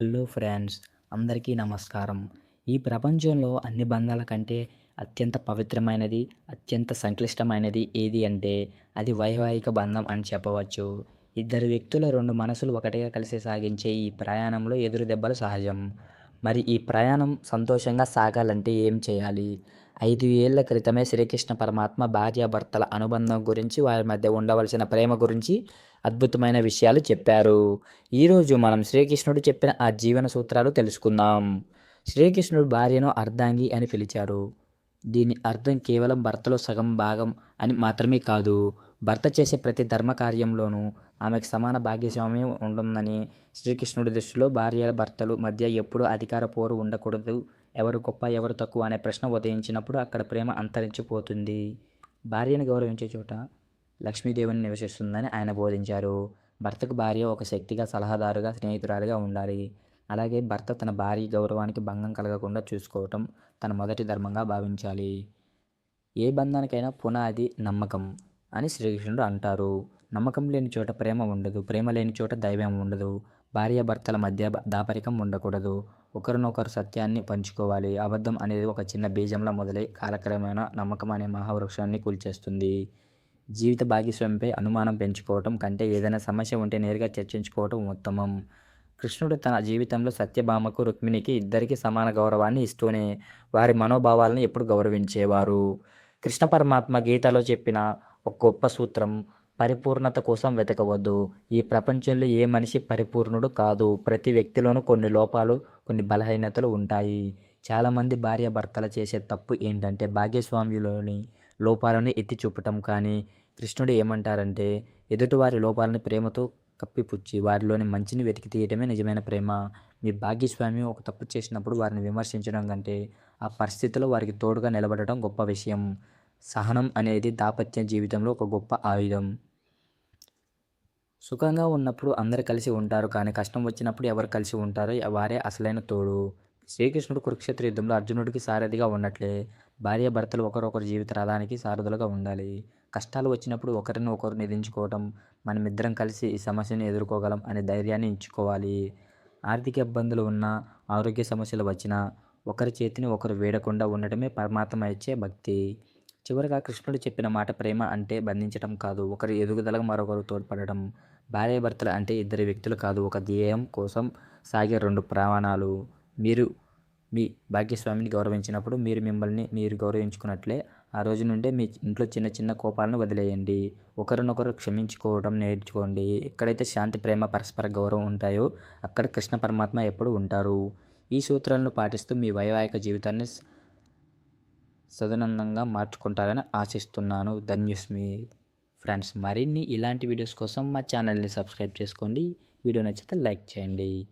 Hello friends అందరికీ నమస్కారం. ఈ ప్రపంచంలో అన్ని బంధాల కంటే అత్యంత పవిత్రమైనది అత్యంత సంక్లిష్టమైనది ఏది అంటే అది వైవాహిక బంధం అని చెప్పవచ్చు. ఇద్దరు వ్యక్తుల రెండు మనసులు ఒకటిగా కలిసి సాగించే ఈ ప్రయాణంలో ఎదురు దెబ్బలు సహజం. మరి ఈ ప్రయాణం సంతోషంగా సాగాలంటే ఏం చేయాలి? ఐదు ఏళ్ళ క్రితమే శ్రీకృష్ణ పరమాత్మ భార్యాభర్తల అనుబంధం గురించి వారి మధ్య ఉండవలసిన ప్రేమ గురించి అద్భుతమైన విషయాలు చెప్పారు. ఈరోజు మనం శ్రీకృష్ణుడు చెప్పిన ఆ జీవన సూత్రాలు తెలుసుకుందాం. శ్రీకృష్ణుడు భార్యను అర్ధాంగి అని పిలిచారు. దీని అర్థం కేవలం భర్తలో సగం భాగం అని మాత్రమే కాదు. భర్త చేసే ప్రతి ధర్మ కార్యంలోనూ ఆమెకు సమాన భాగ్యస్వామ్యం ఉంటుందని శ్రీకృష్ణుడి దృష్టిలో భార్య భర్తలు మధ్య ఎప్పుడూ అధికార పోరు ఉండకూడదు ఎవరు గొప్ప ఎవరు తక్కువ అనే ప్రశ్న ఉదయించినప్పుడు అక్కడ ప్రేమ అంతరించిపోతుంది. భార్యను గౌరవించే చోట లక్ష్మీదేవిని నివసిస్తుందని ఆయన బోధించారు. భర్తకు భార్య ఒక శక్తిగా సలహాదారుగా స్నేహితురాలుగా ఉండాలి. అలాగే భర్త తన భార్య గౌరవానికి భంగం కలగకుండా చూసుకోవటం తన మొదటి ధర్మంగా భావించాలి. ఏ బంధానికైనా పునాది నమ్మకం అని శ్రీకృష్ణుడు అంటారు. నమ్మకం లేని చోట ప్రేమ ఉండదు. ప్రేమ లేని చోట దైవం ఉండదు. భార్య భర్తల మధ్య దాపరికం ఉండకూడదు. ఒకరినొకరు సత్యాన్ని పంచుకోవాలి. అబద్ధం అనేది ఒక చిన్న బీజంలా మొదలై కాలక్రమేణా నమ్మకం అనే మహావృక్షాన్ని కూల్చేస్తుంది. జీవిత భాగస్వామిపై అనుమానం పెంచుకోవటం కంటే ఏదైనా సమస్య ఉంటే నేరుగా చర్చించుకోవటం ఉత్తమం. కృష్ణుడు తన జీవితంలో సత్యభామకు రుక్మిణికి ఇద్దరికి సమాన గౌరవాన్ని ఇస్తూనే వారి మనోభావాలను ఎప్పుడు గౌరవించేవారు? కృష్ణ పరమాత్మ గీతలో చెప్పిన ఒక గొప్ప సూత్రం పరిపూర్ణత కోసం వెతకవద్దు. ఈ ప్రపంచంలో ఏ మనిషి పరిపూర్ణుడు కాదు. ప్రతి వ్యక్తిలోనూ కొన్ని లోపాలు కొన్ని బలహీనతలు ఉంటాయి. చాలామంది భార్య భర్తలు చేసే తప్పు ఏంటంటే భాగ్యస్వామ్యులోని లోపాలను ఎత్తి చూపటం. కానీ కృష్ణుడు ఏమంటారంటే ఎదుటివారి లోపాలని ప్రేమతో కప్పిపుచ్చి వారిలోని మంచిని వెతికి తీయటమే నిజమైన ప్రేమ. మీ భాగ్యస్వామి ఒక తప్పు చేసినప్పుడు వారిని విమర్శించడం కంటే ఆ పరిస్థితిలో వారికి తోడుగా నిలబడటం గొప్ప విషయం. సహనం అనేది దాపత్య జీవితంలో ఒక గొప్ప ఆయుధం. సుఖంగా ఉన్నప్పుడు అందరు కలిసి ఉంటారు. కానీ కష్టం వచ్చినప్పుడు ఎవరు కలిసి ఉంటారో వారే అసలైన తోడు. శ్రీకృష్ణుడు కురుక్షేత్ర యుద్ధంలో అర్జునుడికి సారథిగా ఉన్నట్లే భార్య భర్తలు ఒకరొకరు జీవిత రథానికి సారథులుగా ఉండాలి. కష్టాలు వచ్చినప్పుడు ఒకరిని ఒకరు నిధించుకోవటం మనమిద్దరం కలిసి ఈ సమస్యను ఎదుర్కోగలం అనే ధైర్యాన్ని ఎంచుకోవాలి. ఆర్థిక ఇబ్బందులు ఉన్నా ఆరోగ్య సమస్యలు వచ్చినా ఒకరి చేతిని ఒకరు వేడకుండా ఉండటమే పరమాత్మ ఇచ్చే భక్తి. చివరిగా కృష్ణుడు చెప్పిన మాట ప్రేమ అంటే బంధించటం కాదు. ఒకరి ఎదుగుదలకు మరొకరు తోడ్పడటం. భార్యాభర్తలు అంటే ఇద్దరు వ్యక్తులు కాదు. ఒక ధ్యేయం కోసం సాగే రెండు ప్రమాణాలు మీరు మీ భాగ్యస్వామిని గౌరవించినప్పుడు మీరు మిమ్మల్ని మీరు గౌరవించుకున్నట్లే ఆ రోజు నుండే మీ ఇంట్లో చిన్న చిన్న కోపాలను వదిలేయండి. ఒకరినొకరు క్షమించుకోవడం నేర్చుకోండి. ఎక్కడైతే శాంతి ప్రేమ పరస్పర గౌరవం ఉంటాయో అక్కడ కృష్ణ పరమాత్మ ఎప్పుడు ఉంటారు. ఈ సూత్రాలను పాటిస్తూ మీ వైవాహిక జీవితాన్ని సదనందంగా మార్చుకుంటారని ఆశిస్తున్నాను. ధన్యస్మి ఫ్రెండ్స్. మరిన్ని ఇలాంటి వీడియోస్ కోసం మా ఛానల్ని సబ్స్క్రైబ్ చేసుకోండి. వీడియో నచ్చితే లైక్ చేయండి.